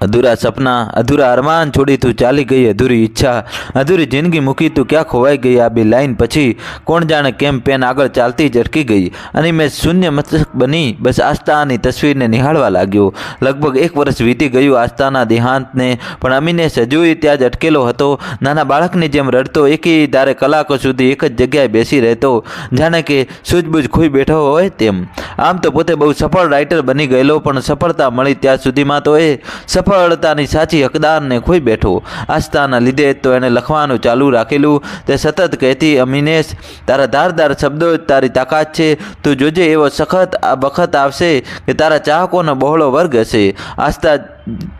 અધૂરા સપના, અધૂરા અરમાન છોડી તું ચાલી ગઈ અધૂરી ઈચ્છા, અધૂરી જિંદગી મૂકી તું ક્યાં ખોવાઈ ગઈ આ બે લાઈન પછી? કોણ જાણે કેમ પેન આગળ ચાલતી જ અટકી ગઈ? અને મેં શૂન્ય મસ્તક બની બસ આસ્થાની તસવીરને નિહાળવા લાગ્યો. લગભગ એક વર્ષ વીતી ગયું આસ્થાના દેહાંતને, પણ અમીને સજોઈ ત્યાં જ અટકેલો હતો. નાના બાળકની જેમ રડતો, એકી ધારે કલાકો સુધી એક જ જગ્યાએ બેસી રહેતો. જાણે કે સૂઝબૂઝ ખોઈ બેઠો હોય તેમ. આમ તો પોતે બહુ સફળ રાઇટર બની ગયેલો, પણ સફળતા મળી ત્યાં સુધીમાં તો એ સફળતાની સાચી હકદારને ખોઈ બેઠો. આસ્થાના લીધે તો એણે લખવાનું ચાલુ રાખેલું. તે સતત કહેતી, અમીનેશ, તારા ધારદાર શબ્દો તારી તાકાત છે. તું જોજે એવો સખત આ વખત આવશે કે તારા ચાહકોનો બહોળો વર્ગ હશે. આસ્થા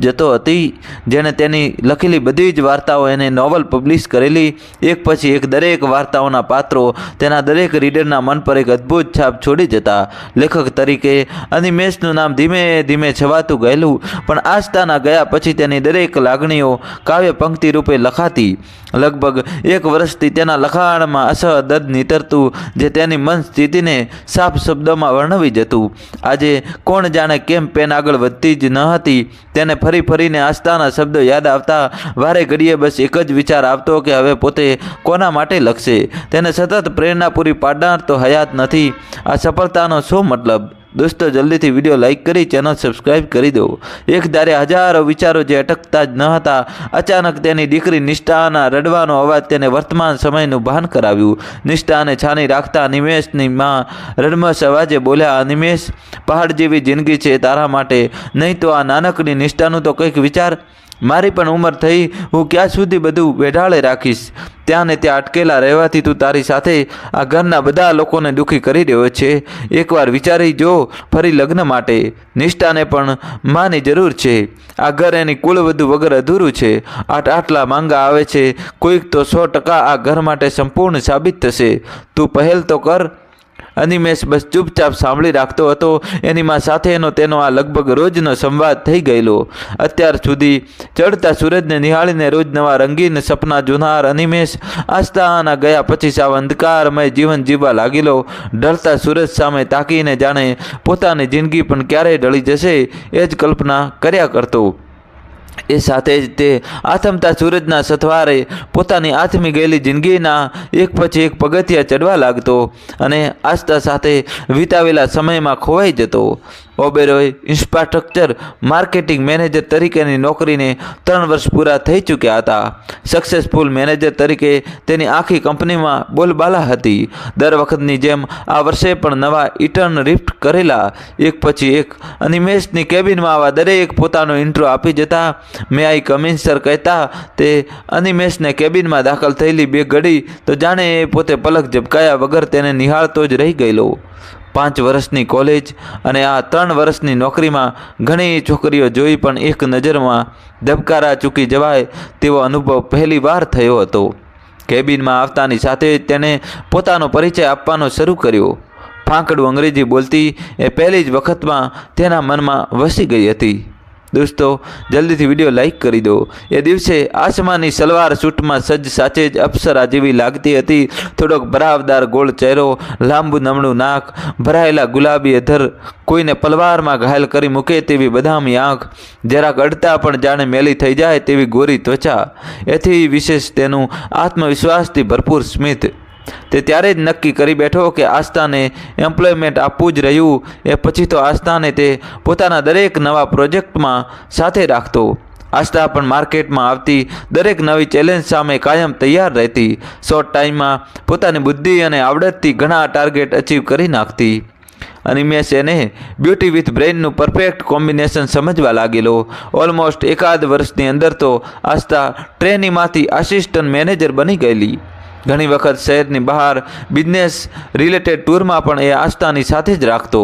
જતો હતી, જેણે તેની લખેલી બધી જ વાર્તાઓ એને નોવલ પબ્લિશ કરેલી. એક પછી એક દરેક વાર્તાઓના પાત્રો તેના દરેક રીડરના મન પર એક અદ્ભુત છાપ છોડી જતા. લેખક તરીકે અનિમેશનું નામ ધીમે ધીમે છવાતું ગયેલું, પણ આસ્થાના ગયા પછી તેની દરેક લાગણીઓ કાવ્ય પંક્તિ રૂપે લખાતી. લગભગ એક વર્ષથી તેના લખાણમાં અસહ દર્દ નીતરતું, જે તેની મન સ્થિતિને સાફ શબ્દોમાં વર્ણવી જતું. આજે કોણ જાણે કેમ પેન આગળ વધતી જ ન હતી તેને ફરી ફરીને આસ્થાના શબ્દો યાદ આવતા વારે ઘડીએ બસ એક જ વિચાર આવતો કે હવે પોતે કોના માટે લખશે? તેને સતત પ્રેરણા પૂરી પાડનાર તો હયાત નથી. આ સફળતાનો શું મતલબ? દોસ્તો, જલ્દીથી વીડિયો લાઇક કરી, ચેનલ સબસ્ક્રાઈબ કરી દો એક ધારે હજારો વિચારો જે અટકતા જ ન હતા. અચાનક તેની દીકરી નિષ્ઠાના રડવાનો અવાજ તેને વર્તમાન સમયનું ભાન કરાવ્યું. નિષ્ઠાને છાની રાખતા નિમેશની માં રડમસ અવાજે બોલ્યા, નિમેશ, પહાડ જેવી જિંદગી છે તારા માટે. નહીં તો આ નાનકડી નિષ્ઠાનું તો કંઈક વિચાર મારી પણ ઉંમર થઈ, હું ક્યાં સુધી બધું વેઢાળે રાખીશ? ત્યાં ને ત્યાં અટકેલા રહેવાથી તું તારી સાથે આ ઘરના બધા લોકોને દુઃખી કરી રહ્યો છે. એકવાર વિચારી જો, ફરી લગ્ન માટે. નિષ્ઠાને પણ માની જરૂર છે. આ ઘર એની કુળવધુ વગર અધૂરું છે. આટ આટલા માંગા આવે છે. કોઈક તો સો ટકા આ ઘર માટે સંપૂર્ણ સાબિત થશે. તું પહેલ તો કર. અનિમેશ બસ ચૂપચાપ સાંભળી રાખતો હતો. એની માં સાથેનો તેનો આ લગભગ રોજનો સંવાદ થઈ ગયેલો. અત્યાર સુધી ચડતા સૂરજને નિહાળીને રોજ નવા રંગીન સપના, જુનાર અનિમેશ આસ્થાના ગયા પછી સાવ અંધકારમય જીવન જીવવા લાગેલો. ઢળતા સૂરજ સામે તાકીને જાણે પોતાની જિંદગી પણ ક્યારેય ઢળી જશે એ જ કલ્પના કર્યા કરતો. એ સાથે જ તે આથમતા સૂરજના સથવારે પોતાની આથમી ગયેલી જિંદગીના એક પછી એક પગથિયા ચડવા લાગતો અને આસ્થા સાથે વિતાવેલા સમયમાં ખોવાઈ જતો. ઓબેરોય ઇન્ફ્રાસ્ટ્રક્ચર માર્કેટિંગ મેનેજર તરીકેની નોકરીને ત્રણ વર્ષ પૂરા થઈ ચૂક્યા હતા. સક્સેસફુલ મેનેજર તરીકે તેની આખી કંપનીમાં બોલબાલા હતી. દર વખતની જેમ આ વર્ષે પણ નવા ઇટર્ન રિફ્ટ કરેલા. એક પછી એક અનિમેશની કેબિનમાં આવા દરેક પોતાનો ઇન્ટ્રો આપી જતા, મેં આઈ કમિન સર, કહેતા, તે અનિમેશને કેબિનમાં દાખલ થયેલી બે ઘડી તો જાણે એ પોતે પલક ઝબકાયા વગર તેને નિહાળતો જ રહી ગયેલો. પાંચ વર્ષની કોલેજ અને આ ત્રણ વર્ષની નોકરીમાં ઘણી છોકરીઓ જોઈ પણ એક નજરમાં ધબકારા ચૂકી જવાય તેવો અનુભવ પહેલી વાર થયો હતો. કેબિનમાં આવતાની સાથે તેને પોતાનો પરિચય આપવાનો શરૂ કર્યો. ફાંકડું અંગ્રેજી બોલતી એ પહેલી જ વખતમાં તેના મનમાં વસી ગઈ હતી. દોસ્તો, જલ્દીથી વીડિયો લાઇક કરી દો. એ દિવસે આસમાની સલવાર સૂટમાં સજ્જ સાચે જ અપ્સરા જેવી લાગતી હતી. થોડોક ભરાવદાર ગોળ ચહેરો, લાંબુ નમણું નાક, ભરાયેલા ગુલાબી અધર કોઈને પલવારમાં ઘાયલ કરી મૂકે તેવી બદામી આંખ, જરાક અડતા પણ જાણે મેલી થઈ જાય તેવી ગોરી ત્વચા. એથી વિશેષ તેનું આત્મવિશ્વાસથી ભરપૂર સ્મિત. તે ત્યારે જ નક્કી કરી બેઠો કે આસ્થાને એમ્પ્લોયમેન્ટ આપવું જ રહ્યું. એ પછી તો આસ્થાને તે પોતાના દરેક નવા પ્રોજેક્ટમાં સાથે રાખતો. આસ્થા પણ માર્કેટમાં આવતી દરેક નવી ચેલેન્જ સામે કાયમ તૈયાર રહેતી. શોર્ટ ટાઈમમાં પોતાની બુદ્ધિ અને આવડતથી ઘણા ટાર્ગેટ અચીવ કરી નાખતી. અનિમેશ એને બ્યુટી વિથ બ્રેઇનનું પરફેક્ટ કોમ્બિનેશન સમજવા લાગેલો. ઓલમોસ્ટ એકાદ વર્ષની અંદર તો આસ્થા ટ્રેનીમાંથી આસિસ્ટન્ટ મેનેજર બની ગયેલી. ઘણી વખત શહેરની બહાર બિઝનેસ રિલેટેડ ટૂરમાં પણ એ આસ્થાની સાથે જ રાખતો.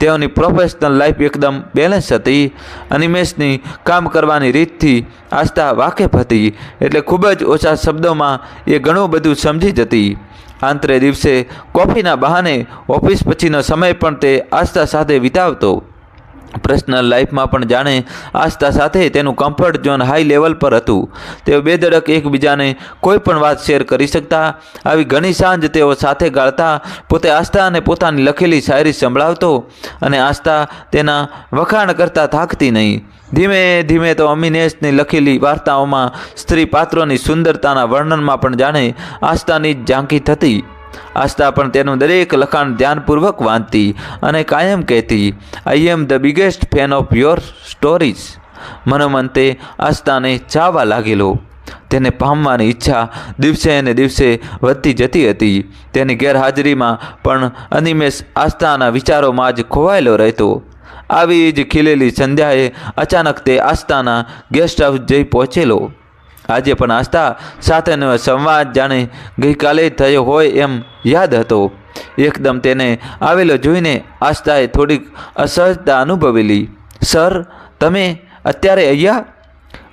તેઓની પ્રોફેશનલ લાઈફ એકદમ બેલેન્સ હતી અનિમેશની કામ કરવાની રીતથી આસ્થા વાકેફ હતી. એટલે ખૂબ જ ઓછા શબ્દોમાં એ ઘણું બધું સમજી જતી. આંતરે દિવસે કોફીના બહાને ઓફિસ પછીનો સમય પણ તે આસ્થા સાથે વિતાવતો. પર્સનલ લાઈફમાં પણ જાણે આસ્થા સાથે તેનું કમ્ફર્ટ ઝોન હાઈ લેવલ પર હતું. તેઓ બેધડક એકબીજાને કોઈ પણ વાત શેર કરી શકતા, આવી ઘણી સાંજ તેઓ સાથે ગાળતા, પોતે આસ્થા અને પોતાની લખેલી શાયરી સંભળાવતો અને આસ્થા તેના વખાણ કરતાં થાકતી નહીં. ધીમે ધીમે તો અમિનેશની લખેલી વાર્તાઓમાં સ્ત્રી પાત્રોની સુંદરતાના વર્ણનમાં પણ જાણે આસ્થાની જ ઝાંકી થતી. આસ્થા પણ તેનું દરેક લખાણ ધ્યાનપૂર્વક વાંચતી અને કાયમ કહેતી I am the biggest fan of your stories મનોમંતે આસ્થાને ચાવા લાગેલો. તેને પામવાની ઈચ્છા દિવસે અને દિવસે વધતી જતી હતી. તેની ગેરહાજરીમાં પણ અનિમેષ આસ્થાના વિચારોમાં જ ખોવાયેલો રહેતો. આવી જ ખીલેલી સંધ્યાએ અચાનક તે આસ્થાના ગેસ્ટ હાઉસ જઈ પહોંચેલો. આજે પણ આસ્થા સાથેનો સંવાદ જાણે ગઈકાલે થયો હોય એમ યાદ હતો. એકદમ તેને આવેલો જોઈને આસ્થાએ થોડીક અસહજતા અનુભવેલી. સર, તમે અત્યારે અહીંયા?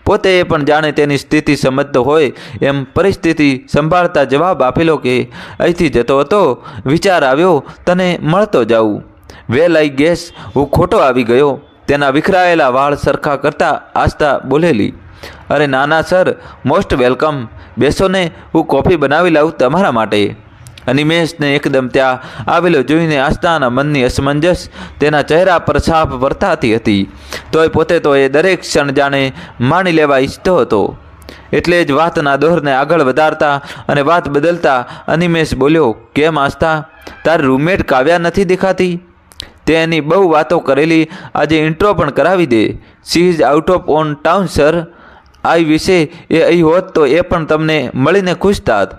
પોતે પણ જાણે તેની સ્થિતિ સમજતો હોય એમ પરિસ્થિતિ સંભાળતા જવાબ આપેલો કે અહીંથી જતો હતો, વિચાર આવ્યો, તને મળતો જાઉં. વેલ, આઈ ગેસ, હું ખોટો આવી ગયો. તેના વિખરાયેલા વાળ સરખા કરતા આસ્થા બોલેલી. અરે નાના સર. Most welcome. બેસો ને હું કોફી બનાવી લાવું તમારા માટે. અનિમેશને એકદમ ત્યાં આવેલો જોઈને આસ્થાના મનની અસમંજસ તેના ચહેરા પર છાપ વર્તાતી હતી. તોય પોતે તો એ દરેક ક્ષણ જાણે માણી લેવા ઈચ્છતો હતો. એટલે જ વાતના દોરને આગળ વધારતા અને વાત બદલતા અનિમેશ બોલ્યો, કેમ આસ્થા? તારી રૂમમેટ કાવ્યા નથી દેખાતી? તે એની બહુ વાતો કરેલી આજે ઇન્ટ્રો પણ કરાવી દે. She is out of on town sir આ વિશે એ અહીં હોત તો એ પણ તમને મળીને ખુશ થાત.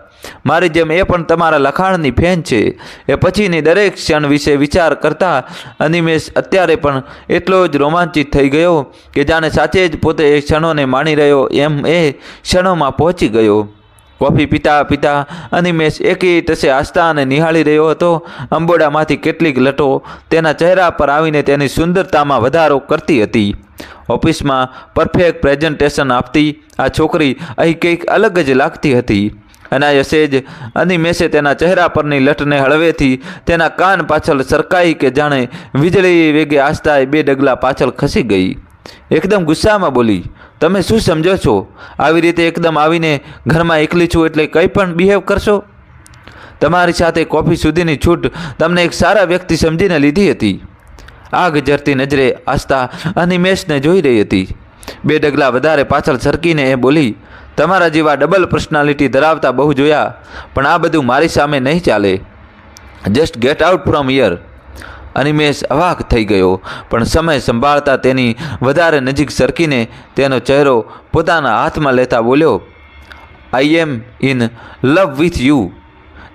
મારી જેમ એ પણ તમારા લખાણની ફેન છે. એ પછીની દરેક ક્ષણ વિશે વિચાર કરતા અનિમેશ અત્યારે પણ એટલો જ રોમાંચિત થઈ ગયો કે જાણે સાચે જ પોતે એ ક્ષણોને માણી રહ્યો એમ એ ક્ષણોમાં પહોંચી ગયો. કોફી પીતા પીતા અનિમેશ એકી ટસે આસ્થા અને નિહાળી રહ્યો હતો. અંબોડામાંથી કેટલીક લટો તેના ચહેરા પર આવીને તેની સુંદરતામાં વધારો કરતી હતી. ઓફિસમાં પરફેક્ટ પ્રેઝન્ટેશન આપતી આ છોકરી અહીં કંઈક અલગ જ લાગતી હતી. અનાયસે જ અનિમેષે તેના ચહેરા પરની લટને હળવેથી તેના કાન પાછળ સરકાઈ કે જાણે વીજળી વેગે આસ્થાએ બે ડગલા પાછળ ખસી ગઈ. એકદમ ગુસ્સામાં બોલી તમે શું સમજો છો? આવી રીતે એકદમ આવીને ઘરમાં એકલી છું એટલે કંઈ પણ બિહેવ કરશો? તમારી સાથે કોફી સુધીની છૂટ તમને એક સારા વ્યક્તિ સમજીને લીધી હતી. આગ જરતી નજરે આસ્થા અનિમેશને જોઈ રહી હતી. બે ડગલા વધારે પાછળ સરકીને એ બોલી, તમારા જેવા ડબલ પર્સનાલિટી ધરાવતા બહુ જોયા, પણ આ બધું મારી સામે નહીં ચાલે. Just get out from here Animesh અવાક થઈ ગયો. પણ સમય સંભાળતા તેની વધારે નજીક સરકીને તેનો ચહેરો પોતાના હાથમાં લેતા બોલ્યો I am in love with you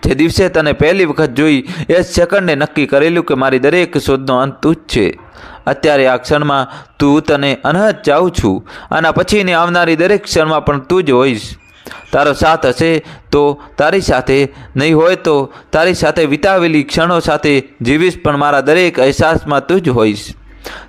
જે દિવસે તને પહેલી વખત જોઈ એ સેકન્ડે નક્કી કરેલું કે મારી દરેક શોધનો અંત તું જ છે. અત્યારે આ ક્ષણમાં તું તને અનહદ ચાહું છું. આના પછીની આવનારી દરેક ક્ષણમાં પણ તું જ હોઈશ. તારો સાથ હશે તો તારી સાથે નહીં હોય તો તારી સાથે વિતાવેલી ક્ષણો સાથે જીવીશ પણ મારા દરેક અહેસાસમાં તું જ હોઈશ.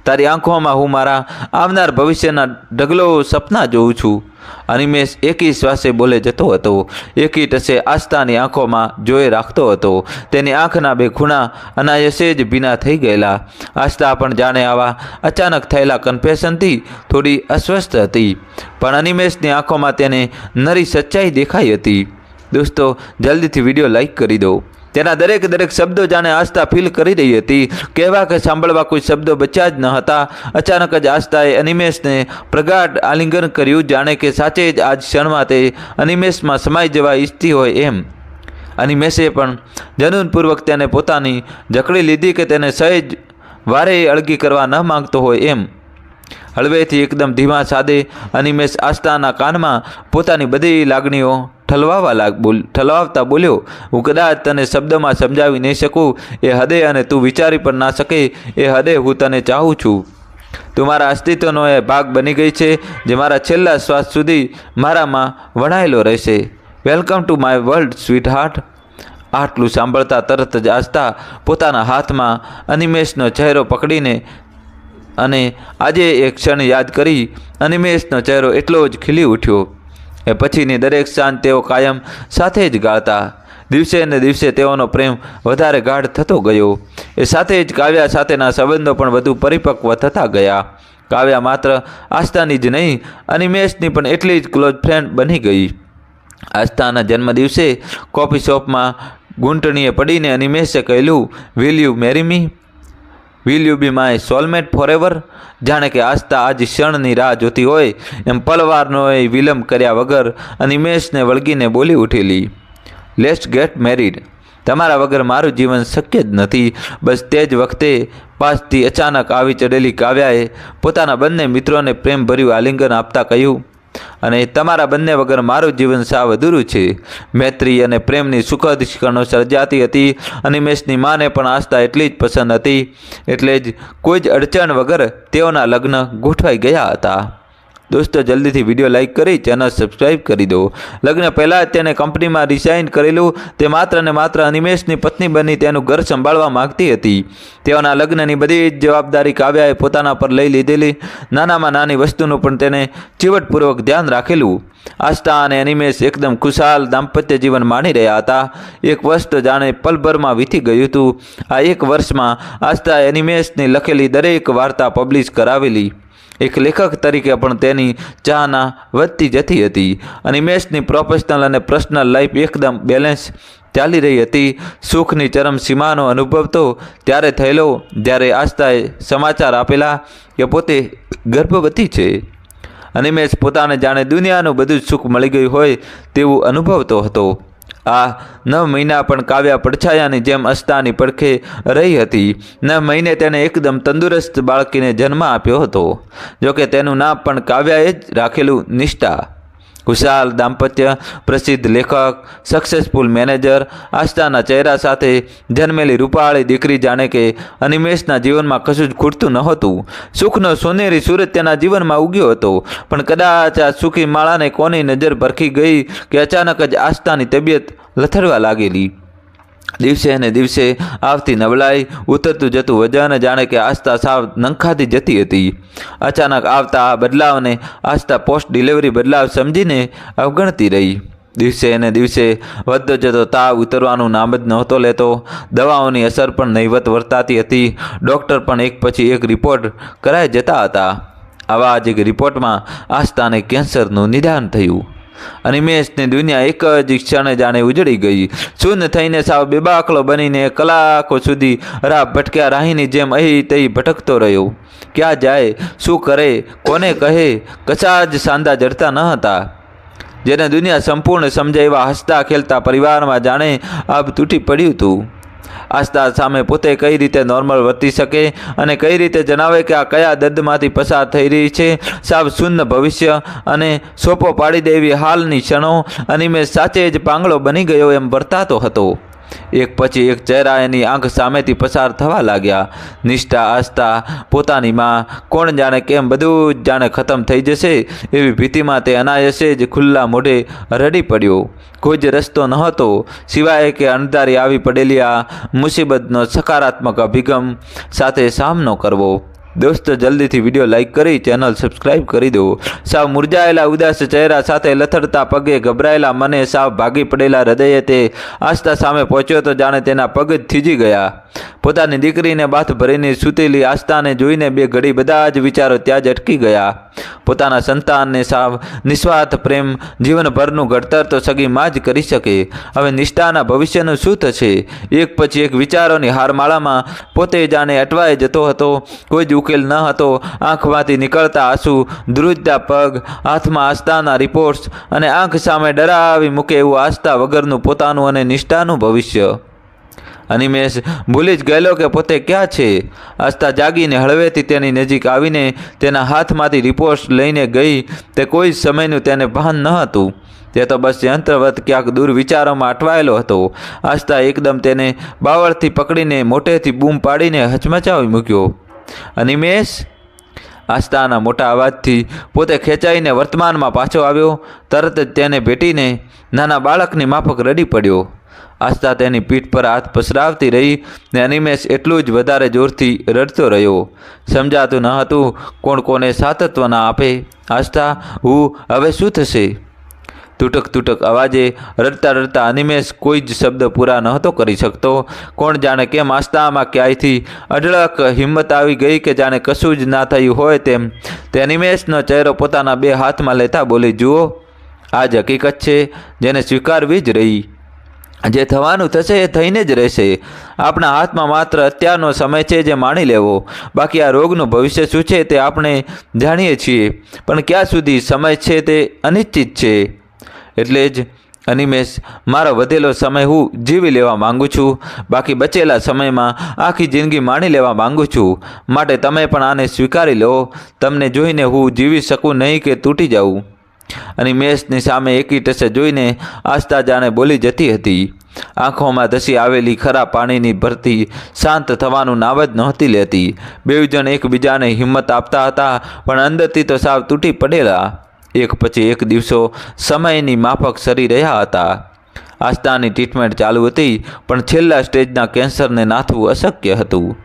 તારી આંખોમાં હું મારા આવનાર ભવિષ્યના ઢગલો સપના જોઉં છું. અનિમેશ એકી શ્વાસે બોલે જતો હતો. એકી ટસે આસ્થાની આંખોમાં જોઈ રાખતો હતો. તેની આંખના બે ખૂણા અનાયસે જ ભીના થઈ ગયેલા. આસ્થા પણ જાણે આવા અચાનક થયેલા કન્ફેશનથી થોડી અસ્વસ્થ હતી. પણ અનિમેશની આંખોમાં તેને નરી સચ્ચાઈ દેખાઈ હતી. દોસ્તો, જલ્દીથી વીડિયો લાઈક કરી દો. તેના દરેક દરેક શબ્દો જાણે આસ્થા ફીલ કરી રહી હતી. કહેવા કે સાંભળવા કોઈ શબ્દો બચ્યા જ ન હતા. અચાનક જ આસ્થાએ અનિમેશને પ્રગાઢ આલિંગન કર્યું. જાણે કે સાચે જ આજ ક્ષણમાં તે અનિમેશમાં સમાઈ જવા ઈચ્છતી હોય એમ. અનિમેશે પણ જનૂનપૂર્વક તેને પોતાની જકડી લીધી કે તેને સહેજ વારે અળગી કરવા ન માંગતો હોય એમ. હળવેથી એકદમ ધીમા સાદે અનિમેશ આસ્થાના કાનમાં પોતાની બધી લાગણીઓ ઠલવાવા લાગ બોલ, ઠલવાવતા બોલ્યો, હું કદાચ તને શબ્દમાં સમજાવી નહીં શકું. એ હદે અને તું વિચારી પણ ના શકે. એ હદે હું તને ચાહું છું. તું મારા અસ્તિત્વનો એ ભાગ બની ગઈ છે, જે મારા છેલ્લા શ્વાસ સુધી મારામાં વણાયેલો રહેશે. Welcome to my world sweetheart આટલું સાંભળતા તરત જ આસ્થા પોતાના હાથમાં અનિમેશનો ચહેરો પકડીને અને આજે એ ક્ષણ યાદ કરી અનિમેશનો ચહેરો એટલો જ ખીલી ઉઠ્યો. એ પછીની દરેક સાંજ તેઓ કાયમ સાથે જ ગાળતા. દિવસે ને દિવસે તેઓનો પ્રેમ વધારે ગાઢ થતો ગયો. એ સાથે જ કાવ્યા સાથેના સંબંધો પણ વધુ પરિપક્વ થતા ગયા. કાવ્યા માત્ર આસ્થાની જ નહીં, અનિમેશની પણ એટલી જ ક્લોઝ ફ્રેન્ડ બની ગઈ. આસ્થાના જન્મદિવસે કોફી શોપમાં ઘૂંટણીએ પડીને અનિમેશે કહેલું will you marry me will you be my soulmate forever જાણે કે આસ્થા આજ ક્ષણની રાહ જોતી હોય, એમ પલવારનો એ વિલંબ કર્યા વગર અનિમેશને વળગીને બોલી ઉઠેલી લેટ્સ ગેટ મેરીડ તમારા વગર મારું જીવન શક્ય જ નથી. બસ તે જ વખતે પાસથી અચાનક આવી ચડેલી કાવ્યાએ પોતાના બંને મિત્રોને પ્રેમભર્યું આલિંગન આપતા કહ્યું અને તમારા બંને વગર મારું જીવન સાવ અધૂરું છે. મૈત્રી અને પ્રેમની સુખદ ક્ષણો સર્જાતી હતી અનિમેશની માને પણ આસ્થા એટલી જ પસંદ હતી. એટલે જ કોઈ જ અડચણ વગર તેઓના લગ્ન ગોઠવાઈ ગયા હતા. દોસ્તો, જલ્દીથી વીડિયો લાઇક કરી, ચેનલ સબસ્ક્રાઇબ કરી દો. લગ્ન પહેલાં જ તેને કંપનીમાં રિસાઇન કરેલું, તે માત્ર ને માત્ર અનિમેશની પત્ની બની તેનું ઘર સંભાળવા માગતી હતી. તેઓના લગ્નની બધી જ જવાબદારી કાવ્યાએ પોતાના પર લઈ લીધેલી. નાનામાં નાની વસ્તુનું પણ તેને ચીવટપૂર્વક ધ્યાન રાખેલું. આસ્થા અને અનિમેશ એકદમ ખુશાલ, દાંપત્ય જીવન માણી રહ્યા હતા. એક વર્ષ તો જાણે પલભરમાં વીતી ગયું હતું. આ એક વર્ષમાં આસ્થાએ એનિમેશની લખેલી દરેક વાર્તા પબ્લિશ કરાવેલી. એક લેખક તરીકે પણ તેની ચાહના વધતી જતી હતી. અને અનિમેશની પ્રોફેશનલ અને પર્સનલ લાઈફ એકદમ બેલેન્સ ચાલી રહી હતી. સુખની ચરમ સીમાનો અનુભવ તો ત્યારે થયેલો, જ્યારે આસ્થાએ સમાચાર આપેલા કે પોતે ગર્ભવતી છે. અને અનિમેશ પોતાને જાણે દુનિયાનું બધું જ સુખ મળી ગયું હોય તેવું અનુભવતો હતો. આ નવ મહિના પણ કાવ્યા પડછાયાની જેમ અસ્તાની પડખે રહી હતી. નવ મહિને તેને એકદમ તંદુરસ્ત બાળકીને જન્મ આપ્યો હતો. જોકે તેનું નામ પણ કાવ્યાએ જ રાખેલું નિષ્ઠા. ખુશાલ દાંપત્ય પ્રસિદ્ધ લેખક સક્સેસફુલ મેનેજર આસ્થાના ચહેરા સાથે જન્મેલી રૂપાળી દીકરી જાણે કે અનિમેશના જીવનમાં કશું જ ખૂટતું નહોતું. સુખનો સોનેરી સૂરજ તેના જીવનમાં ઉગ્યો હતો, પણ કદાચ આ સુખી માળાને કોની નજર પરખી ગઈ કે અચાનક જ આસ્થાની તબિયત લથડવા લાગેલી. દિવસે ને દિવસે આવતી નબળાઈ ઉતરતું જતું વજન જાણે કે આસ્થા સાવ નંખાતી જતી હતી. અચાનક આવતા આ બદલાવને આસ્થા પોસ્ટ ડિલિવરી બદલાવ સમજીને અવગણતી રહી. દિવસે ને દિવસે વધતો જતો તાવ ઉતરવાનું નામ જ નહોતો લેતો. દવાઓની અસર પણ નહીવત વર્તાતી હતી. ડૉક્ટર પણ એક પછી એક રિપોર્ટ કરાઈ જતા હતા. આવા જ એક રિપોર્ટમાં આસ્થાને કેન્સરનું નિદાન થયું. અનિમેશની દુનિયા એક જ ક્ષણે જાણે ઉજળી ગઈ. શૂન્ય થઈને સાવ બેબાકલો બનીને કલાકો સુધી રાહ ભટક્યા રાહીની જેમ અહીં તહીં ભટકતો રહ્યો. ક્યાં જાય? શું કરે? કોને કહે? કશા જ સાંદા જડતા ન હતા. જેને દુનિયા સંપૂર્ણ સમજાવ્યા હસતા ખેલતા પરિવારમાં જાણે આબ તૂટી પડ્યું હતું આસ્થા સામે પોતે કઈ રીતે નોર્મલ વર્તી શકે અને કઈ રીતે જણાવે કે આ કયા દર્દમાંથી પસાર થઈ રહી છે? સાવ શૂન્ય ભવિષ્ય અને સોપો પાડી દેવી હાલની ક્ષણો. અનિમેશ સાચે જ પાંગળો બની ગયો એમ વર્તાતો હતો. એક પછી એક ચહેરા એની આંખ સામેથી પસાર થવા લાગ્યા. નિષ્ઠા, આસ્થા, પોતાની માં, કોણ જાણે કેમ બધું જ જાણે ખતમ થઈ જશે, એવી ભીતિમાં તે અનાયસે જ ખુલ્લા મોઢે રડી પડ્યો. કોઈ જ રસ્તો નહોતો સિવાય કે અણધારી આવી પડેલી આ મુસીબતનો સકારાત્મક અભિગમ સાથે સામનો કરવો. દોસ્તો, જલ્દીથી વીડિયો લાઇક કરી, ચેનલ સબસ્ક્રાઇબ કરી દો સાવ મુરઝાયેલા, ઉદાસ ચહેરા સાથે લથડતા પગે ગભરાયેલા મને સાવ ભાગી પડેલા હૃદયે તે આસ્થા સામે પહોંચ્યો તો જાણે તેના પગ જ થીજી ગયા. પોતાની દીકરીને બાથ ભરીને સૂતેલી આસ્થાને જોઈને બે ઘડી બધા જ વિચારો ત્યાં જ અટકી ગયા. પોતાના સંતાનને સાવ નિસ્વાર્થ પ્રેમ, જીવનભરનું ઘડતર તો સગી માં જ કરી શકે. હવે નિષ્ઠાના ભવિષ્યનું શું થશે? એક પછી એક વિચારોની હારમાળામાં પોતે જાણે અટવાઈ જતો હતો. કોઈ જ ઉકેલ ન હતો. આંખમાંથી નીકળતા આંસુ ધ્રુજતા પગ, હાથમાં આસ્થાના રિપોર્ટ્સ અને આંખ સામે ડરાવી મૂકે એવું આસ્થા વગરનું પોતાનું અને નિષ્ઠાનું ભવિષ્ય. અનિમેશ ભૂલી જ ગયેલો કે પોતે ક્યાં છે? આસ્થા જાગીને હળવેથી તેની નજીક આવીને તેના હાથમાંથી રિપોર્ટ્સ લઈને ગઈ તે કોઈ જ સમયનું તેને ભાન ન હતું. તે તો બસ યંત્રવત ક્યાંક દૂર વિચારોમાં અટવાયેલો હતો. આસ્થા એકદમ તેને બાવળથી પકડીને મોટેથી બૂમ પાડીને હચમચાવી મૂક્યો. અનિમેશ આસ્થાના મોટા અવાજથી પોતે ખેંચાઈને વર્તમાનમાં પાછો આવ્યો. તરત જ તેને ભેટીને નાના બાળકની માફક રડી પડ્યો. આસ્થા તેની પીઠ પર હાથ પસરાવતી રહી ને અનિમેશ એટલું જ વધારે જોરથી રડતો રહ્યો. સમજાતું ન હતું કોણ કોને સાતત્વ ના આપે. આસ્થા, હું, હવે શું થશે? તૂટક તૂટક અવાજે રડતા રડતા અનિમેષ કોઈ જ શબ્દ પૂરા નહોતો કરી શકતો. કોણ જાણે કેમ આસ્તામાં ક્યાંયથી અઢળક હિંમત આવી ગઈ કે જાણે કશું જ ના થયું હોય તેમ. તે અનિમેશનો ચહેરો પોતાના બે હાથમાં લેતા બોલી, જુઓ, આ જ હકીકત છે, જેને સ્વીકારવી જ રહી. જે થવાનું થશે એ થઈને જ રહેશે. આપણા હાથમાં માત્ર અત્યારનો સમય છે જે માણી લેવો. બાકી આ રોગનું ભવિષ્ય શું છે તે આપણે જાણીએ છીએ. પણ ક્યાં સુધી સમય છે તે અનિશ્ચિત છે? એટલે જ અનિમેશ મારો વધેલો સમય હું જીવી લેવા માંગુ છું. બાકી બચેલા સમયમાં આખી જિંદગી માણી લેવા માંગુ છું. માટે તમે પણ આને સ્વીકારી લો. તમને જોઈને હું જીવી શકું નહીં કે તૂટી જાઉં. અને મેષની સામે એકી ટસે જોઈને આસ્તા જાણે બોલી જતી હતી. આંખોમાં ધસી આવેલી ખરા પાણીની ભરતી શાંત થવાનું નાવ જ નહોતી લેતી. બે જણ એકબીજાને હિંમત આપતા હતા, પણ અંદરથી તો સાવ તૂટી પડેલા. એક પછી એક દિવસો સમયની માફક સરી રહ્યા હતા. આસ્થાની ટ્રીટમેન્ટ ચાલુ હતી, પણ છેલ્લા સ્ટેજના કેન્સરને નાથવું અશક્ય હતું.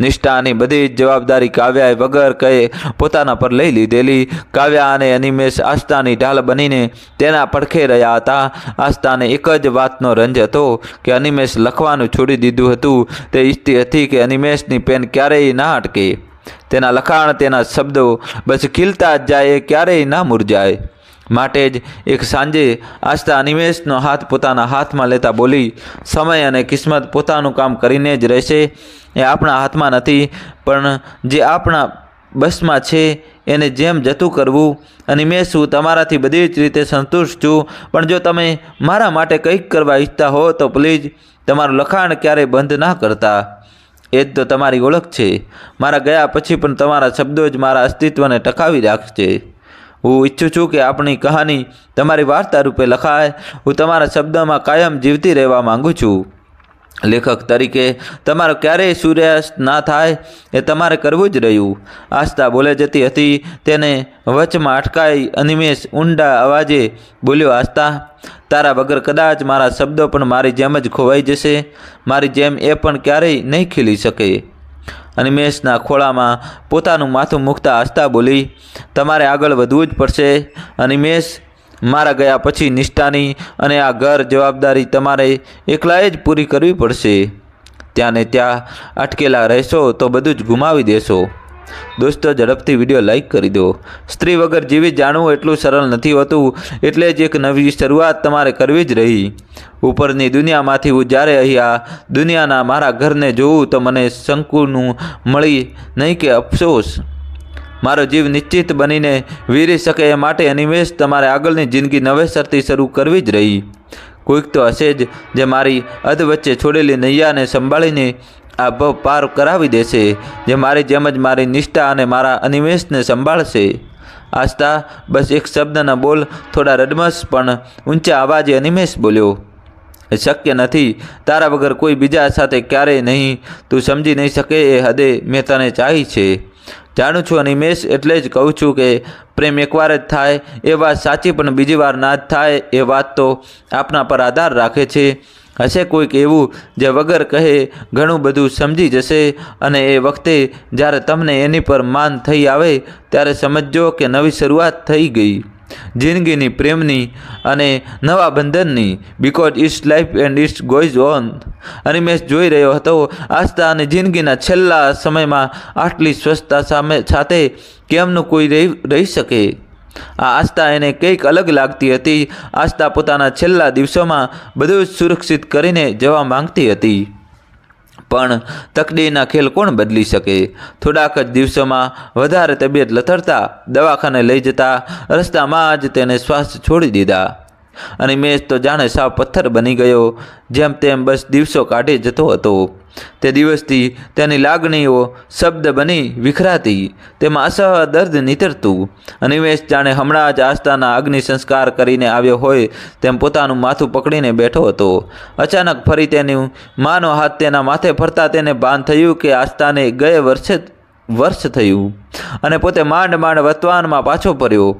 નિષ્ઠાની બધી જ જવાબદારી કાવ્યાએ વગર કહે પોતાના પર લઈ લીધેલી. કાવ્યા અને અનિમેષ આસ્થાની ઢાલ બનીને તેના પડખે રહ્યા હતા. આસ્થાને એક જ વાતનો રંજ હતો કે અનિમેષ લખવાનું છોડી દીધું હતું. તે ઈચ્છતી હતી કે અનિમેષની પેન ક્યારેય ના અટકે. તેના લખાણ, તેના શબ્દો બસ ખીલતા જ જાય, ક્યારેય ના મુરજાય માટે જ એક સાંજે આસ્થા અનિમેષનો હાથ પોતાના હાથમાં લેતા બોલી, સમય અને કિસ્મત પોતાનું કામ કરીને જ રહેશે. એ આપણા હાથમાં નથી, પણ જે આપણા બસમાં છે, એને જેમ જતું કરવું. અનિમેષ હું તમારાથી બધી જ રીતે સંતુષ્ટ છું. પણ જો તમે મારા માટે કંઈક કરવા ઈચ્છતા હો, તો પ્લીઝ, તમારું લખાણ ક્યારેય બંધ ના કરતા. એ જ તો તમારી ઓળખ છે. મારા ગયા પછી પણ તમારા શબ્દો જ મારા અસ્તિત્વને ટકાવી રાખશે. હું ઈચ્છું છું કે આપણી કહાની તમારી વાર્તા રૂપે લખાય. હું તમારા શબ્દોમાં કાયમ જીવતી રહેવા માંગુ છું. લેખક તરીકે, તમારો ક્યારેય સૂર્યાસ્ત ના થાય એ તમારે કરવું જ રહ્યું. આસ્થા બોલે જતી હતી, તેને વચમાં અટકાઈ અનિમેષ ઊંડા અવાજે બોલ્યો, આસ્થા, તારા વગર કદાચ મારા શબ્દો પણ મારી જેમ જ ખોવાઈ જશે. મારી જેમ એ પણ ક્યારેય નહીં ખીલી શકે. અનિમેષના ખોળામાં પોતાનું માથું મૂકતા આસ્થા બોલી, તમારે આગળ વધવું જ પડશે. અનિમેષ મારા ગયા પછી નિષ્ઠાની અને આ ઘર જવાબદારી તમારે એકલાએ જ પૂરી કરવી પડશે. ત્યાં ને ત્યાં અટકેલા રહેશો તો બધું જ ગુમાવી દેશો. દોસ્તો, ઝડપથી વીડિયો લાઈક કરી દો. સ્ત્રી વગર જીવી જાણવું એટલું સરળ નથી હોતું, એટલે જ એક નવી શરૂઆત તમારે કરવી જ રહી. ઉપરની દુનિયામાંથી હું જ્યારે અહીં આ દુનિયાના મારા ઘરને જોઉં તો મને શંકુનું મળી નહીં કે અફસોસ. મારો જીવ નિશ્ચિત બનીને વીરી શકે એ માટે અનિમેષ તમારે આગળની જિંદગી નવેસરથી શરૂ કરવી જ રહી. કોઈક તો હશે જ જે મારી અધ વચ્ચે છોડેલી નૈયાને સંભાળીને આ ભવ પાર કરાવી દેશે, જે મારી જેમ જ મારી નિષ્ઠા અને મારા અનિમેષને સંભાળશે. આસ્થા, બસ એક શબ્દના બોલ, થોડા રડમસ પણ ઊંચા અવાજે અનિમેષ બોલ્યો શક્ય નથી, તારા વગર કોઈ બીજા સાથે ક્યારેય નહીં, તું સમજી નહીં શકે એ હદે મેં તને ચાહી છે. જાણું છું અને મેશ એટલે જ કહું છું કે પ્રેમ એકવાર જ થાય, એ વાત સાચી પણ બીજી વાર ના જ થાય, એ વાત તો આપના પર આધાર રાખે છે. હશે કોઈક એવું જે વગર કહે, ઘણું બધું સમજી જશે અને એ વખતે જ્યારે તમને એની પર માન થઈ આવે, ત્યારે સમજજો કે નવી શરૂઆત થઈ ગઈ. જિંદગીની પ્રેમની અને નવા બંધનની because it's life and it's goes on Animesh જોઈ રહ્યો હતો, આસ્થા અને જિંદગીના છેલ્લા સમયમાં આટલી સ્વચ્છતા સામે, સાથે કેમનું કોઈ રહી રહી શકે? આ આસ્થા એને કંઈક અલગ લાગતી હતી. આસ્થા પોતાના છેલ્લા દિવસોમાં બધું જ સુરક્ષિત કરીને જવા માંગતી હતી. પણ તકડીના ખેલ કોણ બદલી શકે? થોડાક જ દિવસોમાં વધારે તબિયત લથડતા દવાખાને લઈ જતા રસ્તામાં જ તેને શ્વાસ છોડી દીધા. અને મેચ તો જાણે સાવ પથ્થર બની ગયો, જેમ તેમ બસ દિવસો કાઢી જતો હતો. તે દિવસથી તેની લાગણીઓ શબ્દ બની વિખરાતી, તેમાં અસહ દર્દ નીતરતું, અનિમેષ જાણે હમણાં જ આસ્થાના અગ્નિ સંસ્કાર કરીને આવ્યો હોય તેમ પોતાનું માથું પકડીને બેઠો હતો. અચાનક ફરી તેનું માનો હાથ તેના માથે ફરતા તેને ભાન થયું કે આસ્થાને ગયે વર્ષે વર્ષ થયું અને પોતે માંડ માંડ વર્તમાનમાં પાછો ફર્યો.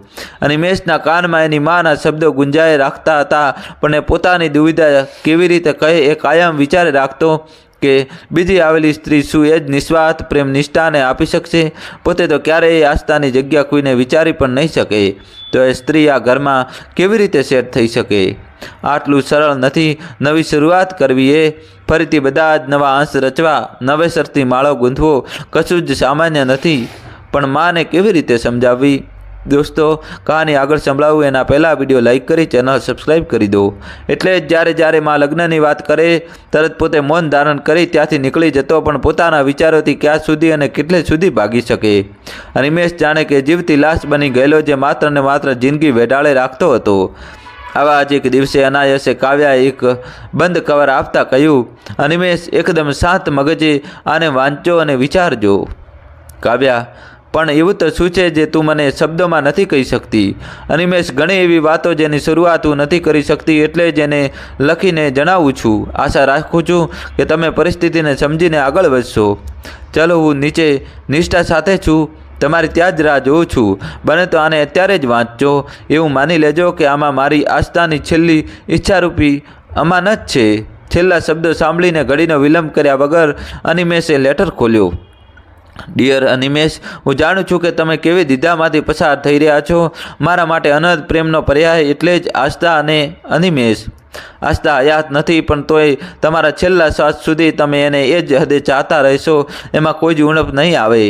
અને મેષના કાનમાં એની માના શબ્દો ગુંજાઈ રાખતા હતા, પણ એ પોતાની દુવિધા કેવી રીતે કહે એ કાયમ વિચારે રાખતો કે બીજી આવેલી સ્ત્રી શું એ જ નિસ્વાર્થ પ્રેમ નિષ્ઠાને આપી શકશે? પોતે તો ક્યારેય આસ્થાની જગ્યા કોઈને વિચારી પણ નહીં શકે. તો એ સ્ત્રી આ ઘરમાં કેવી રીતે સેટ થઈ શકે? આટલું સરળ નથી. નવી શરૂઆત કરવી એ. ફરીથી બધા જ નવા અંશ રચવા, નવેસરથી માળો ગૂંથવો કશું જ સામાન્ય નથી. પણ માને કેવી રીતે સમજાવવી? દોસ્તો કહાની આગળ સંભળાવું એના પહેલાં વીડિયો લાઇક કરી, ચેનલ સબસ્ક્રાઈબ કરી દો. એટલે જ્યારે જ્યારે મા લગ્નની વાત કરે, તરત પોતે મૌન ધારણ કરી ત્યાંથી નીકળી જતો, પણ પોતાના વિચારોથી ક્યાં સુધી અને કેટલે સુધી ભાગી શકે? અને હિમેશ જાણે કે જીવતી લાશ બની ગયેલો જે માત્ર ને માત્ર જિંદગી વેઢાળે રાખતો હતો. આવા જ એક દિવસે અનાયસે કાવ્યાએ એક બંધ કવર આપતા કહ્યું અનિમેશ એકદમ શાંત મગજે આને વાંચો અને વિચારજો. કાવ્યા પણ એવું તો શું છે જે તું મને શબ્દોમાં નથી કહી શકતી? અનિમેશ ઘણી એવી વાતો જેની શરૂઆત હું નથી કરી શકતી એટલે જ એને લખીને જણાવું છું. આશા રાખું છું કે તમે પરિસ્થિતિને સમજીને આગળ વધશો. ચાલો હું નીચે નિષ્ઠા સાથે છું. તમારી ત્યાં જ રાહ જોઉં છું. બને તો આને અત્યારે જ વાંચજો. એવું માની લેજો કે આમાં મારી આસ્થાની છેલ્લી ઈચ્છારૂપી અમાનત છે. છેલ્લા શબ્દો સાંભળીને ઘડીનો વિલંબ કર્યા વગર અનિમેશે લેટર ખોલ્યો. ડિયર અનિમેશ હું જાણું છું કે તમે કેવી દીધામાંથી પસાર થઈ રહ્યા છો. મારા માટે અનંત પ્રેમનો પર્યાય એટલે જ આસ્થા અને અનિમેશ આસ્થા હયાત નથી, પણ તોય તમારા છેલ્લા શ્વાસ સુધી તમે એને એ જ હદે ચાહતા રહેશો, એમાં કોઈ જ ઉણપ નહીં આવે.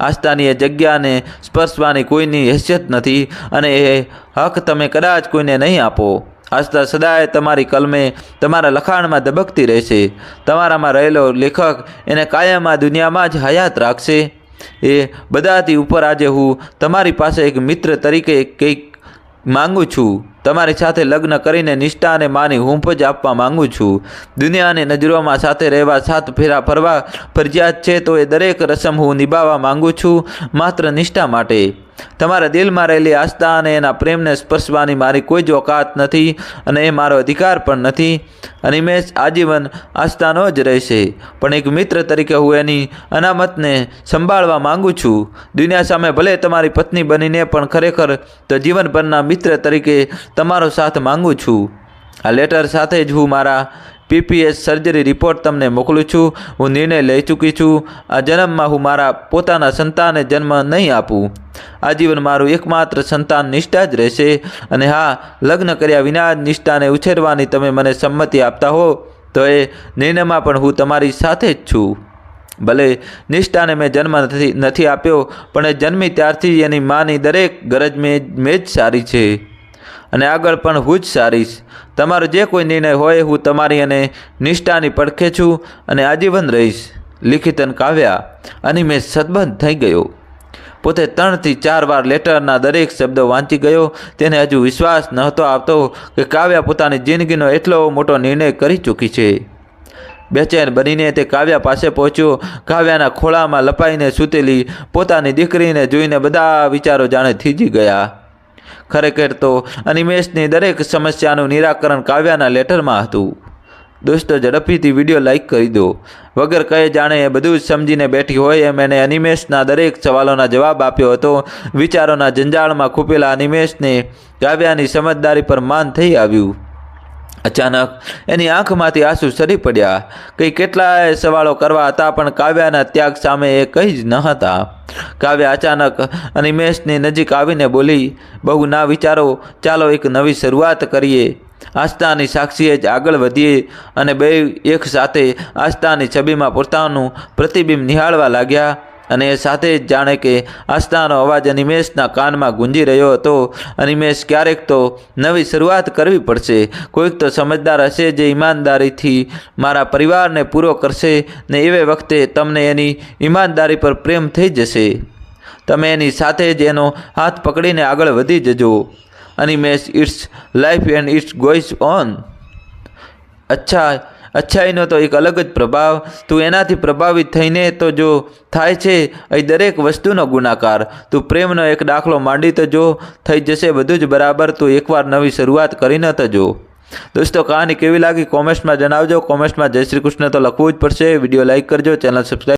આસ્થાની એ જગ્યાને સ્પર્શવાની કોઈની હેસિયત નથી અને એ હક તમે કદાચ કોઈને નહીં આપો. આસ્થા સદાય તમારી કલમે તમારા લખાણમાં ધબકતી રહેશે. તમારામાં રહેલો લેખક એને કાયમ આ દુનિયામાં જ હયાત રાખશે. એ બધાથી ઉપર આજે હું તમારી પાસે એક મિત્ર તરીકે કંઈક માંગુ છું. તમારી સાથે લગ્ન કરીને નિષ્ઠા અને માની હુંફ જ આપવા માંગુ છું. દુનિયાની નજરોમાં સાથે રહેવા, સાત ફેરા ફરવા ફરજિયાત છે તો એ દરેક રસમ હું નિભાવવા માંગુ છું, માત્ર નિષ્ઠા માટે. તમારા દિલમાં રહેલી આસ્થા અને એના પ્રેમને સ્પર્શવાની મારી કોઈ જ ઓકાત નથી અને એ મારો અધિકાર પણ નથી. અનિમેશ આજીવન આસ્થાનો જ રહેશે. પણ એક મિત્ર તરીકે હું એની અનામતને સંભાળવા માંગુ છું. દુનિયા સામે ભલે તમારી પત્ની બનીને પણ ખરેખર તો જીવનભરના મિત્ર તરીકે તમારો સાથ માંગુ છું. આ લેટર સાથે જ હું મારા પીપીએસ સર્જરી રિપોર્ટ તમને મોકલું છું. હું નિર્ણય લઈ ચૂકી છું. આ જન્મમાં હું મારા પોતાના સંતાનને જન્મ નહીં આપું. આજીવન મારું એકમાત્ર સંતાન નિષ્ઠા જ રહેશે. અને હા, લગ્ન કર્યા વિના જ નિષ્ઠાને ઉછેરવાની તમે મને સંમતિ આપતા હો, તો એ નિર્ણયમાં પણ હું તમારી સાથે જ છું. ભલે નિષ્ઠાને મેં જન્મ નથી નથી આપ્યો, પણ એ જન્મી ત્યારથી એની માની દરેક ગરજ મેં જ સારી છે. અને આગળ પણ હું જ સારીશ. તમારો જે કોઈ નિર્ણય હોય, હું તમારી અને નિષ્ઠાની પડખે છું અને આજીવન રહીશ. લિખિતન કાવ્યા અને મેં સદબંધ થઈ ગયો. પોતે ત્રણથી ચાર વાર લેટરના દરેક શબ્દો વાંચી ગયો. તેને હજુ વિશ્વાસ નહોતો આવતો કે કાવ્યા પોતાની જિંદગીનો એટલો મોટો નિર્ણય કરી ચૂકી છે. બેચેન બનીને તે કાવ્યા પાસે પહોંચ્યો. કાવ્યાના ખોળામાં લપાઈને સૂતેલી પોતાની દીકરીને જોઈને બધા વિચારો જાણે થીજી ગયા. ખરેખર તો અનિમેશની દરેક સમસ્યાનું નિરાકરણ કાવ્યાના લેટરમાં હતું. દોસ્તો, ઝડપીથી વીડિયો લાઇક કરી દો. વગર કહે જાણે એ બધું જ સમજીને બેઠી હોય એમ એણે અનિમેશના દરેક સવાલોના જવાબ આપ્યો હતો. વિચારોના જંજાળમાં ખૂપેલા અનિમેશને કાવ્યાની સમજદારી પર માન થઈ આવ્યું. અચાનક એની આંખમાંથી આંસુ સરી પડ્યા. કંઈ કેટલાય સવાલો કરવા હતા, પણ કાવ્યાના ત્યાગ સામે એ કંઈ જ ન હતા. કાવ્યા અચાનક અનિમેશની નજીક આવીને બોલી, બહુ ના વિચારો, ચાલો એક નવી શરૂઆત કરીએ. આસ્થાની સાક્ષીએ જ આગળ વધીએ અને બે એક સાથે આસ્થાની છબીમાં પોતાનું પ્રતિબિંબ નિહાળવા લાગ્યા. અને એ સાથે જ જાણે કે આસ્થાનો અવાજ અનિમેશના કાનમાં ગુંજી રહ્યો હતો. અનિમેશ ક્યારેક તો નવી શરૂઆત કરવી પડશે. કોઈક તો સમજદાર હશે જે ઈમાનદારીથી મારા પરિવારને પૂરો કરશે ને એવે વખતે તમને એની ઈમાનદારી પર પ્રેમ થઈ જશે. તમે એની સાથે જ એનો હાથ પકડીને આગળ વધી જજો. Animesh it's life and it's goes on. અચ્છા અચ્છાઈનો તો એક અલગ જ પ્રભાવ. તું એનાથી પ્રભાવિત થઈને તો જો થાય છે અહીં દરેક વસ્તુનો ગુણાકાર. તું પ્રેમનો એક દાખલો માંડી તો જો થઈ જશે બધું જ બરાબર, તું એકવાર નવી શરૂઆત કરીને તો જો. દોસ્તો, કહાની કેવી લાગી? કોમેન્ટ્સમાં જણાવજો. કોમેન્ટ્સમાં જય શ્રી કૃષ્ણ તો લખવું જ પડશે. વીડિયો લાઇક કરજો. Channel subscribe